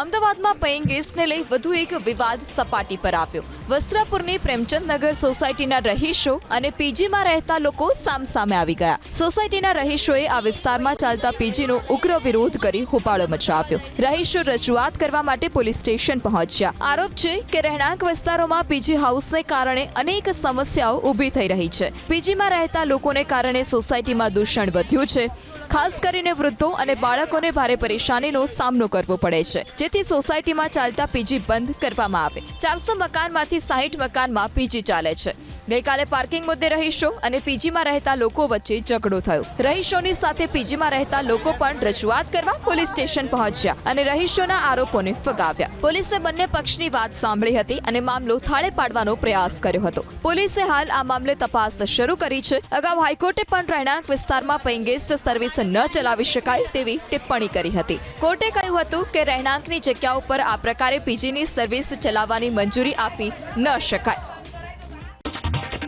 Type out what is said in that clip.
અમદાવાદમાં પેઇંગ ગેસ્ટને લઈ વધુ એક વિવાદ સપાટી પર આવ્યો. વસ્ત્રાપુરની પ્રેમચંદનગર સોસાયટીના રહીશો અને પીજીમાં રહેતા લોકો સામસામે આવી ગયા. સોસાયટીના રહીશોએ આ વિસ્તારમાં ચાલતા પીજીનો ઉગ્ર વિરોધ કરી હોબાળો મચાવ્યો. રહીશો રજૂઆત કરવા માટે પોલીસ સ્ટેશન પહોંચ્યા. આરોપ છે કે રહેણાંક વિસ્તારોમાં પીજી હાઉસને કારણે અનેક સમસ્યાઓ ઊભી થઈ રહી છે. પીજીમાં રહેતા લોકોને કારણે સોસાયટીમાં દૂષણ વધ્યું છે. ખાસ કરીને વૃદ્ધો અને બાળકોને ભારે પરેશાનીનો સામનો કરવો પડે છે. જેથી સોસાયટીમાં ચાલતા પીજી બંધ કરવામાં આવે. ચારસો મકાનમાંથી સાહીઠ મકાનમાં પીજી ચાલે છે. ગઈકાલે પાર્કિંગ મુદ્દે રહીશો અને પીજીમાં રહેતા લોકો વચ્ચે ઝઘડો થયો. રહીશોની સાથે પીજીમાં રહેતા લોકો પણ રજૂઆત કરવા પોલીસ સ્ટેશન પહોંચ્યા અને રહીશોના આરોપોને ફગાવ્યા. પોલીસે બંને પક્ષની વાત સાંભળી હતી અને મામલો થાળે પાડવાનો પ્રયાસ કર્યો હતો. પોલીસે હાલ આ મામલે તપાસ શરૂ કરી છે. અગાઉ હાઈકોર્ટે પણ રહેણાંક વિસ્તારમાં પેઇંગ ગેસ્ટ સર્વિસ ન ચલાવી શકાય તેવી ટિપ્પણી કરી હતી. કોર્ટે કહ્યું હતું કે રહેણાંકની જગ્યા ઉપર આ પ્રકારે પીજીની સર્વિસ ચલાવવાની મંજૂરી આપી ન શકાય.